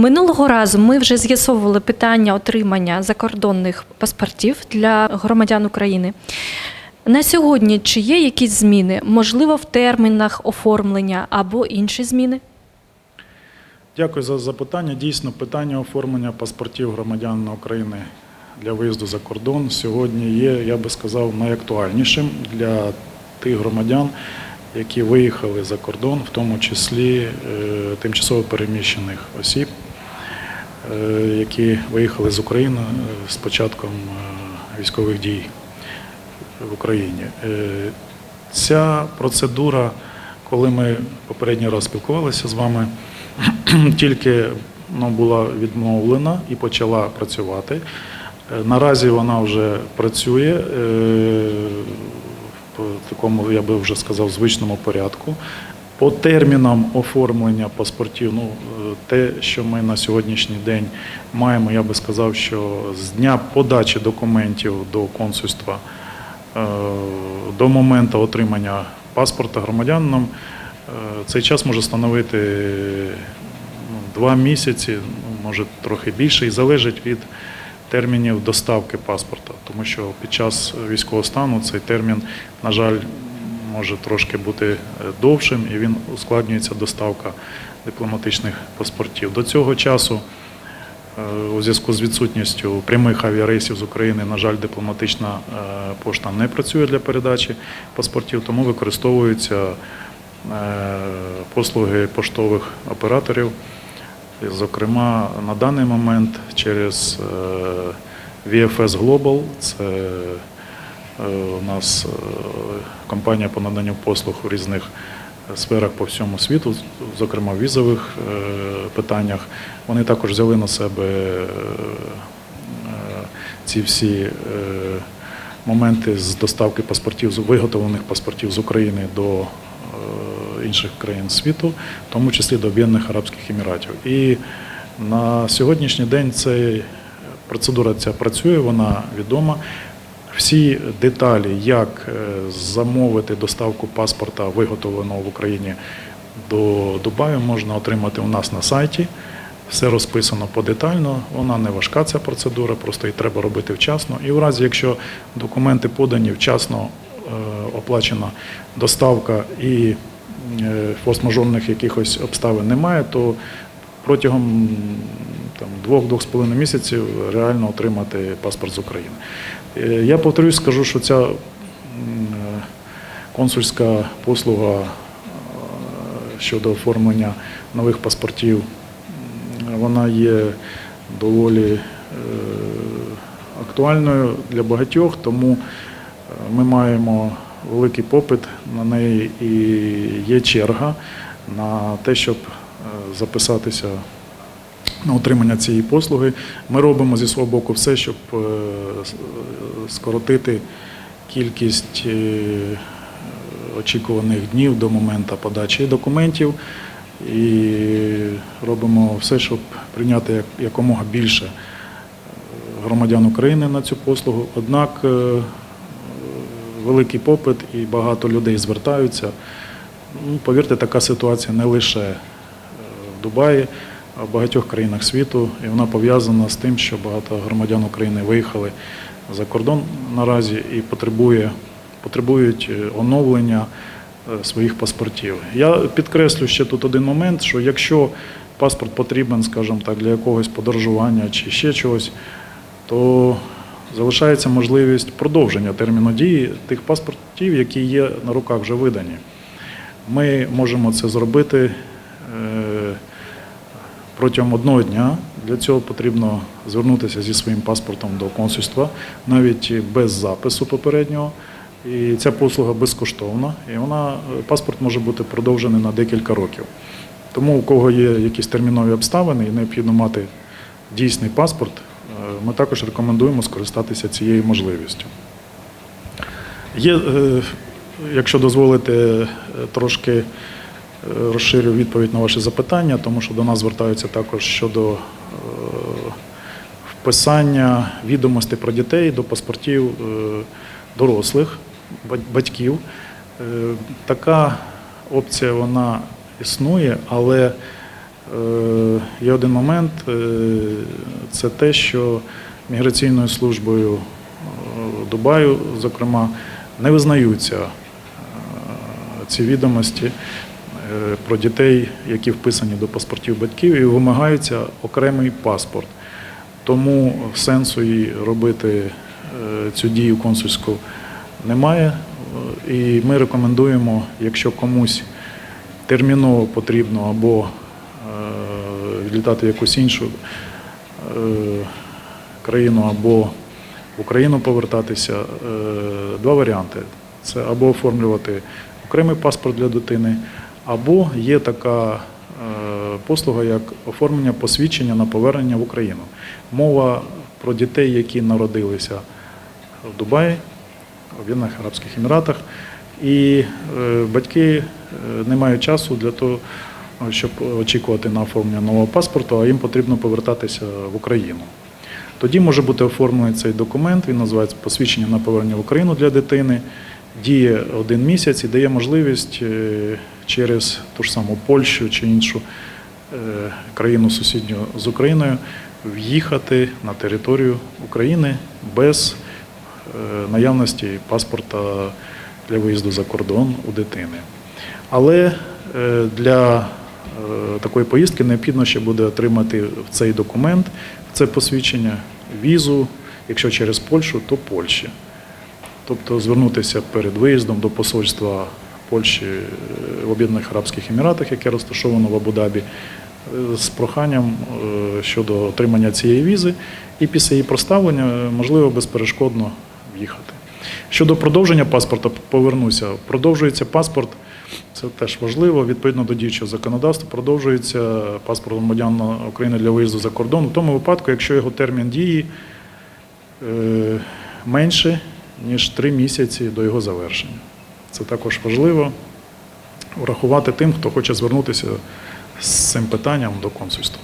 Минулого разу ми вже з'ясовували питання отримання закордонних паспортів для громадян України. На сьогодні чи є якісь зміни, можливо, в термінах оформлення або інші зміни? Дякую за запитання. Дійсно, питання оформлення паспортів громадян України для виїзду за кордон сьогодні є, я би сказав, найактуальнішим для тих громадян, які виїхали за кордон, в тому числі е, тимчасово переміщених осіб, які виїхали з України е, з початком е, військових дій в Україні. Е, Ця процедура, коли ми попередній раз спілкувалися з вами, тільки ну, була відмовлена і почала працювати. Е, Наразі вона вже працює е, в такому, я би вже сказав, звичному порядку. По термінам оформлення паспортів, ну те, що ми на сьогоднішній день маємо, я би сказав, що з дня подачі документів до консульства е, до моменту отримання паспорта громадянам е, цей час може становити ну, два місяці, ну, може трохи більше, і залежить від термінів доставки паспорта, тому що під час військового стану цей термін, на жаль, може трошки бути е, довшим, і він ускладнюється доставка дипломатичних паспортів. До цього часу. Е, У зв'язку з відсутністю прямих авіарейсів з України, на жаль, дипломатична е, пошта не працює для передачі паспортів, тому використовуються послуги поштових операторів. Зокрема, на даний момент через VFS Global, це у нас е, компанія по наданню послуг у різних сферах по всьому світу, зокрема в візових е, питаннях. Вони також взяли на себе е, е, ці всі е, моменти з доставки паспортів, з виготовлених паспортів з України до е, інших країн світу, в тому числі до Об'єднаних Арабських Еміратів. І на сьогоднішній день цей процедура ця працює, вона відома. Всі деталі, як е, замовити доставку паспорта, виготовленого в Україні до Дубаю, можна отримати у нас на сайті. Все розписано подетально, вона не важка ця процедура, просто її треба робити вчасно. І в разі, якщо документи подані вчасно, е, оплачена доставка і е, форс-мажорних якихось обставин немає, то протягом двох-двох з половиною місяців реально отримати паспорт з України. Е, Я повторюсь, скажу, що ця е, консульська послуга е, щодо оформлення нових паспортів, вона є доволі актуальною для багатьох, тому ми маємо великий попит на неї і є черга на те, щоб записатися на отримання цієї послуги. Ми робимо зі свого боку все, щоб е, скоротити кількість е, очікуваних днів до моменту подачі документів. І робимо все, щоб прийняти якомога більше е, громадян України на цю послугу. Однак великий попит і багато людей звертаються. Ну, повірте, така ситуація не лише Дубаї, в багатьох країнах світу, і вона пов'язана з тим, що багато громадян України виїхали за кордон наразі і потребує, потребують е, оновлення е, своїх паспортів. Я підкреслю ще тут один момент, що якщо паспорт потрібен, скажімо так, для якогось подорожування чи ще чогось, то залишається можливість продовження терміну дії тих паспортів, які є на руках вже видані. Ми можемо це зробити е, протягом одного дня. Для цього потрібно звернутися зі своїм паспортом до консульства, навіть без запису попереднього. І ця послуга безкоштовна, і вона паспорт може бути продовжений на декілька років. Тому у кого є якісь термінові обставини і необхідно мати дійсний паспорт, е, ми також рекомендуємо скористатися цією можливістю. Є, е, якщо дозволите, е, трошки е, розширю відповідь на ваші запитання, тому що до нас звертаються також щодо е, вписання відомостей про дітей до паспортів е, дорослих, батьків. Е, Така опція вона існує, але е, є один момент, е, це те, що міграційною службою е, Дубаю, зокрема, не визнаються е, ці відомості е, про дітей, які вписані до паспортів батьків, і вимагається окремий паспорт. Тому сенсу їй робити е, цю дію консульську немає. Е, І ми рекомендуємо, якщо комусь терміново потрібно або е, відлітати в якусь іншу е, країну, або в Україну повертатися, е, два варіанти. Це або оформлювати окремий паспорт для дитини, або є така е, послуга, як оформлення посвідчення на повернення в Україну. Мова про дітей, які народилися в Дубаї, в Об'єднаних Арабських Еміратах, і е, батьки е, не мають часу для того, щоб очікувати на оформлення нового паспорту, а їм потрібно повертатися в Україну. Тоді може бути оформлений цей документ, він називається посвідчення на повернення в Україну для дитини, діє один місяць і дає можливість через ту ж саму Польщу чи іншу е, країну сусідню з Україною в'їхати на територію України без е, наявності паспорта для виїзду за кордон у дитини. Але е, для такої поїздки необхідно ще буде отримати в цей документ, це посвідчення, візу, якщо через Польщу, то Польщі. Тобто звернутися перед виїздом до посольства Польщі е, в Об'єднаних Арабських Еміратах, яке розташовано в Абу-Дабі, е, з проханням е, щодо отримання цієї візи, і після її проставлення можливо безперешкодно в'їхати. Щодо продовження паспорта, повернуся. Продовжується паспорт, це теж важливо. Відповідно до діючого законодавства, продовжується паспорт громадян України для виїзду за кордон у тому випадку, якщо його термін дії менше, ніж три місяці до його завершення. Це також важливо врахувати тим, хто хоче звернутися з цим питанням до консульства.